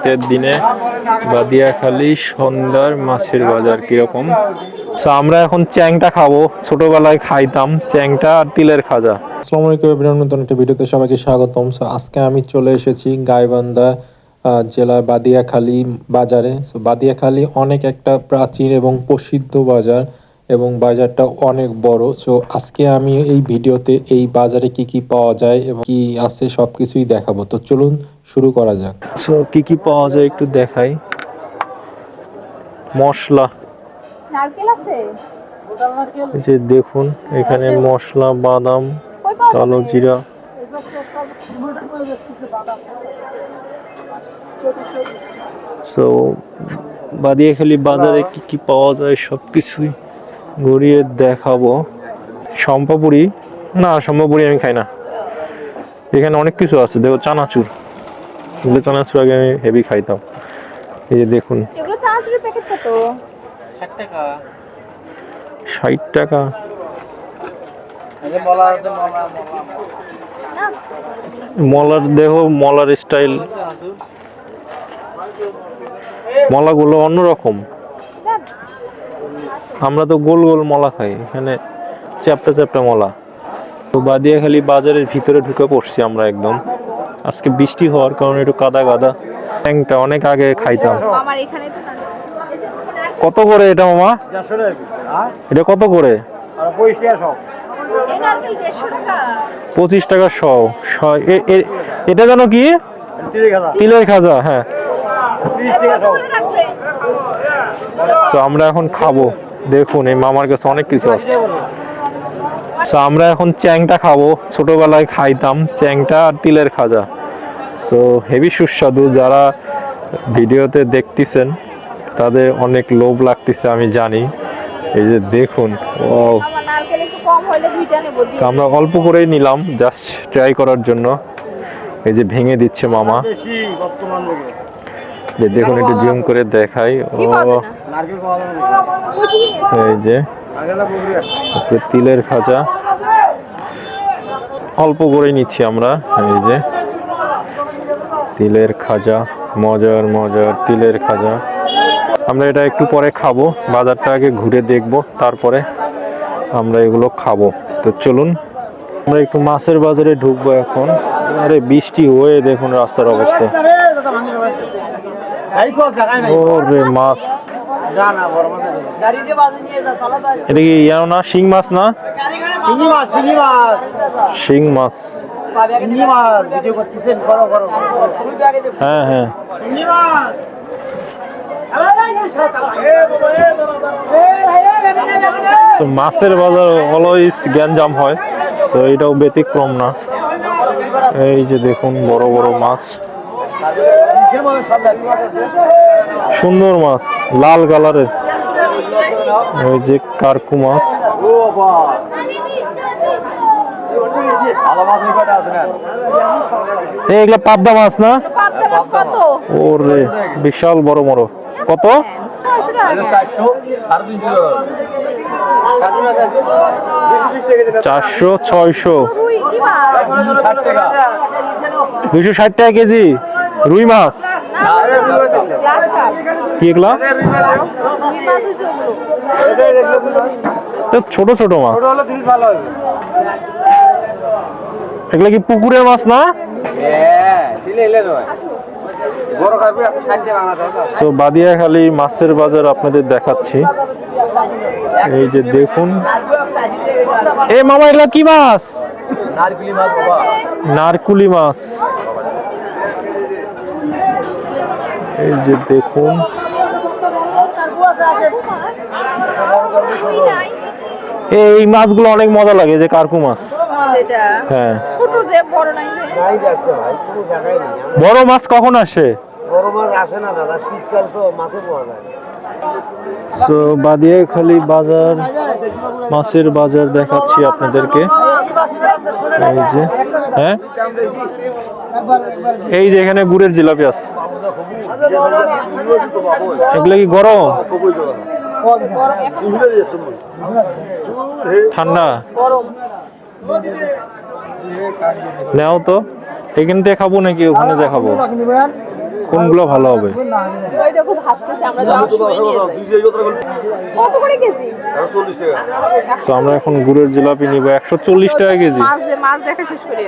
শীতের দিনে বাদিয়াখালী সন্ধ্যার মাছের বাজার কীরকম? তো আমরা এখন চ্যাংটা খাব। ছোটবেলায় খাইতাম চ্যাংটা আর তিলের খাজা। আসসালামু আলাইকুম এভরিওয়ান, নতুন একটা ভিডিওতে সবাইকে স্বাগতম। সো আজকে আমি চলে এসেছি গাইবান্ধা জেলার বাদিয়াখালী বাজারে। সো বাদিয়াখালী অনেক একটা প্রাচীন এবং প্রসিদ্ধ বাজার এবং বাজারটা অনেক বড়। সো আজকে আমি এই ভিডিওতে এই বাজারে কি কি পাওয়া যায় এবং কি আছে সবকিছুই দেখাবো। তো চলুন শুরু করা যাক। সো কি কি পাওয়া যায় একটু দেখাই। মশলা। নারকেল আছে? এই যে দেখুন এখানে মশলা বাদাম কালো জিরা। সো বাদিয়াখালী বাজারে কি কি পাওয়া যায় সব কিছুই ঘুরিয়ে দেখাবো। সম্পাপুরি না সম্পাপুরি আমি খাই না। এখানে অনেক কিছু আছে দেখো চানাচুর। এগুলো চানাচুর আগে আমি হেভি খাইতাম। এই যে দেখুন। এগুলো চানাচুরের প্যাকেট কত? ষাট টাকা। না মলার দেহ মলার স্টাইল মলাগুলো অন্যরকম। আমরা তো গোল গোল মলা খাই এখানে চ্যাপটা চ্যাপটা মলা। তো বাদিয়াখালী বাজারের ভিতরে ঢুকে পড়ছি আমরা একদম। আজকে বৃষ্টি হওয়ার কারণে একটু কাদা কাদা। ট্যাংটা অনেক আগে খাইতাম। কত করে এটা মামা? এটা কত করে? পঁচিশ টাকা শ শ- এ- এ- এটা যেন কি? তিলের খাজা। হ্যাঁ। তো আমরা এখন খাব। দেখুন এই মামার কাছে অনেক কিছু আছে। তো আমরা এখন চ্যাংটা খাব। ছোটবেলায় খাইতাম চ্যাংটা আর তিলের খাজা। সো হেভি সুস্বাদু। যারা ভিডিওতে দেখতেছেন তাদের অনেক লোভ লাগতেছে আমি জানি। এই যে দেখুন ও আমার অল্প করেই নিলাম জাস্ট ট্রাই করার জন্য। এই যে ভেঙে দিচ্ছে মামা। যে দেখুন একটু জুম করে দেখাই। ও। এই যে। তিলের খাজা। অল্প করে নিচ্ছি আমরা এই যে। তিলের খাজা মজার মজার তিলের খাজা। আমরা এটা একটু পরে খাব বাজারটা আগে ঘুরে দেখব তারপরে আমরা এগুলো খাব। তো চলুন আমরা একটু মাছের বাজারে ঢুকবো এখন। আরে বৃষ্টি হয়ে দেখুন রাস্তার অবস্থা। ওরে মাছ। এটা কি ইয়াও না শিং মাছ না? শিঙি মাছ শিঙি মাছ। শিং মাছ। শিঙি মাছ ভিডিও করতেছেন করো করো হ্যাঁ হ্যাঁ। শিঙি মাছ। তো মাছের বাজার অলওয়েজ গ্যাঞ্জাম হয়। তো এটাও ব্যতিক্রম না। এই যে দেখুন বড় বড় মাছ। সুন্দর মাছ লাল কালারের। ওই যে কারকু মাছ। পাবদা মাছ না? বিশাল বড় বড় কত? চারশো, ছয়শো। দুইশো ষাট টাকা কেজি। রুই মাছ? কি এগুলা? ছোট ছোট মাছ। এগুলা কি পুকুরের মাছ না? সো বাদিয়াখালী মাছের বাজার আপনাদের দেখাচ্ছি। এই যে দেখুন। এ মামা এগুলা কি মাছ? নারকেলি মাছ বাবা। নারকুলি মাছ। এই যে দেখুন। এই মাছগুলো অনেক মজা লাগে যে কার্কু মাছ। হ্যাঁ। ছোট যে বড় নাই যে। নাই আজকে ভাই কোনো জায়গায় নেই। বড় মাছ কখন আসে? বড় মাছ আসে না দাদা শীতকাল তো মাছে পাওয়া যায় সো বাদিয়াখালী বাজার মাছের বাজার দেখাচ্ছি আপনাদেরকে। এই যে হ্যাঁ? এই যে এখানে গুড়ের জিলাপি আছে। এগুলো কি গরম? ঠান্ডা? নেও তো। এখান থেকে খাব নাকি? ওখানে দেখাবো। কোনগুলো ভালো হবে? তো আমরা এখন গুড়ের জিলাপি নিব। একশো চল্লিশ টাকা কেজি। মাছ দেখা শেষ করে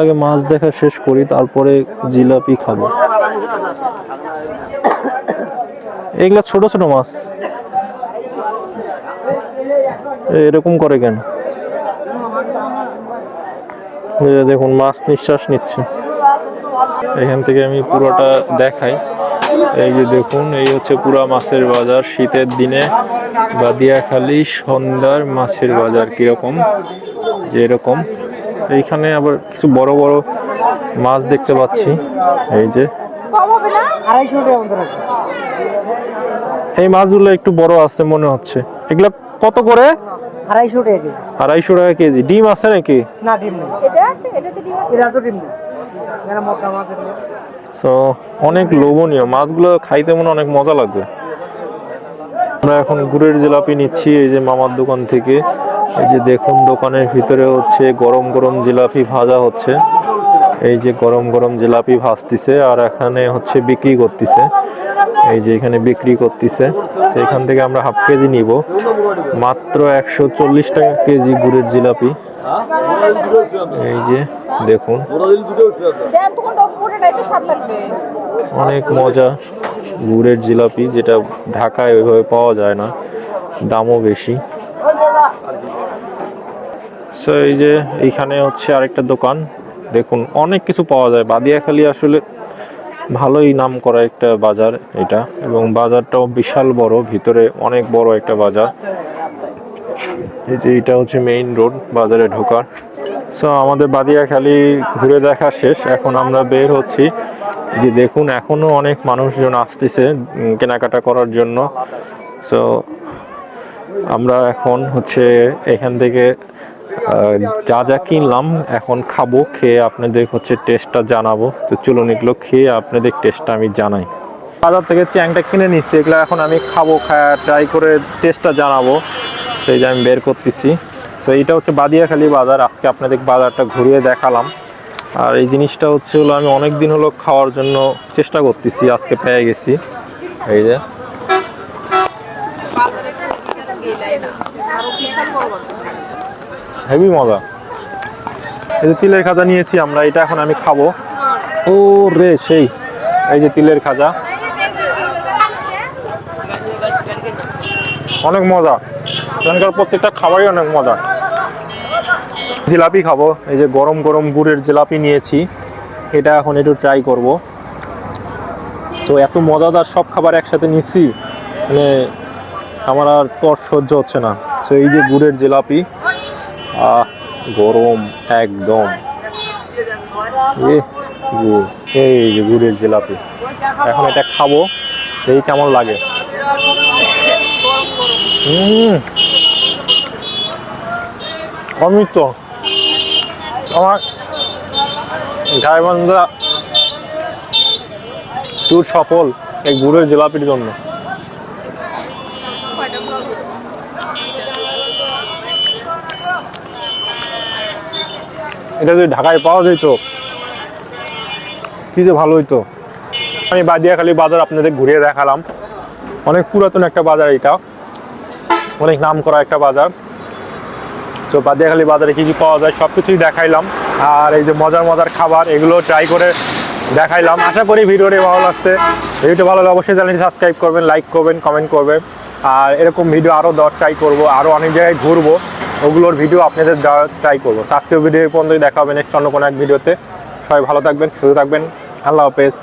আগে মাছ দেখা শেষ করি, তারপরে জিলাপি খাব। এগুলা ছোট ছোট মাছ। এরকম করে কেন? দেখুন, মাছ নিঃশ্বাস নিচ্ছে। এখান থেকে আমি পুরোটা দেখাই। এই যে দেখুন, এই হচ্ছে পুরা মাছের বাজার। শীতের দিনে বাদিয়াখালী সন্ধ্যার মাছের বাজার কীরকম? যে এরকম এইখানে আবার কিছু বড় বড় মাছ দেখতে পাচ্ছি। এই যে। এই মাছগুলো একটু বড় আছে মনে হচ্ছে। এগুলা কত করে? আড়াইশো টাকা কেজি। ডিম আছে নাকি? তো অনেক লোভনীয়। মাছগুলো খাইতে মনে অনেক মজা লাগবে। আমরা এখন গুড়ের জিলাপি নিচ্ছি, এই যে মামার দোকান থেকে। এই যে দেখুন দোকানের ভিতরে হচ্ছে গরম গরম জিলাপি ভাজা হচ্ছে। এই যে গরম গরম জিলাপি ভাজতিছে আর এখানে হচ্ছে বিক্রি করতেছে। এই যে এখানে বিক্রি করতেছে। সেখান থেকে আমরা হাফ কেজি নিব। মাত্র একশো চল্লিশ টাকা কেজি গুড়ের জিলাপি। এই যে দেখুন। অনেক মজা গুড়ের জিলাপি যেটা ঢাকায় ওইভাবে পাওয়া যায় না। দামও বেশি। সো এই যে এইখানে হচ্ছে আরেকটা দোকান। দেখুন, অনেক কিছু পাওয়া যায়। বাদিয়াখালী আসলে ভালোই নাম করা একটা বাজার এটা এবং বাজারটাও বিশাল বড়, ভিতরে অনেক বড় একটা বাজার। এই যে এটা হচ্ছে মেইন রোড বাজারে ঢোকার। সো আমাদের বাদিয়াখালী ঘুরে দেখা শেষ। এখন আমরা বের হচ্ছি। যে দেখুন, এখনও অনেক মানুষজন আসতেছে কেনাকাটা করার জন্য। সো আমরা এখন হচ্ছে এখান থেকে যা যা কিনলাম, এখন খাব, খেয়ে আপনাদের হচ্ছে টেস্টটা জানাব। তো চলুন এগুলো খেয়ে আপনাদের টেস্টটা আমি জানাই। বাজার থেকে চ্যাংটা কিনে নিচ্ছি, এগুলো এখন আমি খাব, খায় ট্রাই করে টেস্টটা জানাব। সেই যে আমি বের করতেছি। সো এইটা হচ্ছে বাদিয়াখালী বাজার। আজকে আপনাদের বাজারটা ঘুরিয়ে দেখালাম। আর এই জিনিসটা হচ্ছে হলো, আমি অনেক দিন হলো খাওয়ার জন্য চেষ্টা করতেছি, আজকে পেয়ে গেছি। এই যে। হেভি মজা। এই যে তিলের খাজা নিয়েছি আমরা, এটা এখন আমি খাব। ও রে সেই, এই যে তিলের খাজা। অনেক মজা। এখানকার প্রত্যেকটা খাবারই অনেক মজা। জিলাপি খাব, এই যে গরম গরম গুড়ের জিলাপি নিয়েছি। এটা এখন একটু ট্রাই করব। সো এত মজাদার সব খাবার একসাথে নিচ্ছি মানে আমার আর তর সহ্য হচ্ছে না। সো এই যে গুড়ের জিলাপি। আহ, গরম একদম। এই যে গুড়ের জিলাপি। এখন এটা খাব, এই কেমন লাগে? অমৃত। আমার গায়বান্ধা ট্যুর সফল এই গুড়ের জিলাপির জন্য। এটা যদি ঢাকায় পাওয়া যেত, কি যে ভালো হইতো। আমি বাদিয়াখালী বাজার আপনাদের ঘুরিয়ে দেখালাম। অনেক পুরাতন একটা বাজার এটা। অনেক নাম করা একটা বাজার। তো বাদিয়াখালী বাজারে কি কি পাওয়া যায় সব কিছুই দেখাইলাম। আর এই যে মজার মজার খাবার, এগুলো ট্রাই করে দেখাইলাম। আশা করি ভিডিওটি ভালো লাগছে। ভিডিওটি ভালো লাগলে অবশ্যই চ্যানেলটি সাবস্ক্রাইব করবেন লাইক করবেন কমেন্ট করবেন। আর এরকম ভিডিও আরও দেওয়ার ট্রাই করব। আরও অনেক জায়গায় ঘুরবো। ওগুলোর ভিডিও আপনাদের দেওয়ার ট্রাই করব। আজকের ভিডিও পর্যন্তই, দেখা হবে নেক্সট অন্য কোনো এক ভিডিওতে সবাই ভালো থাকবেন, সুস্থ থাকবেন। আল্লাহ হাফেজ।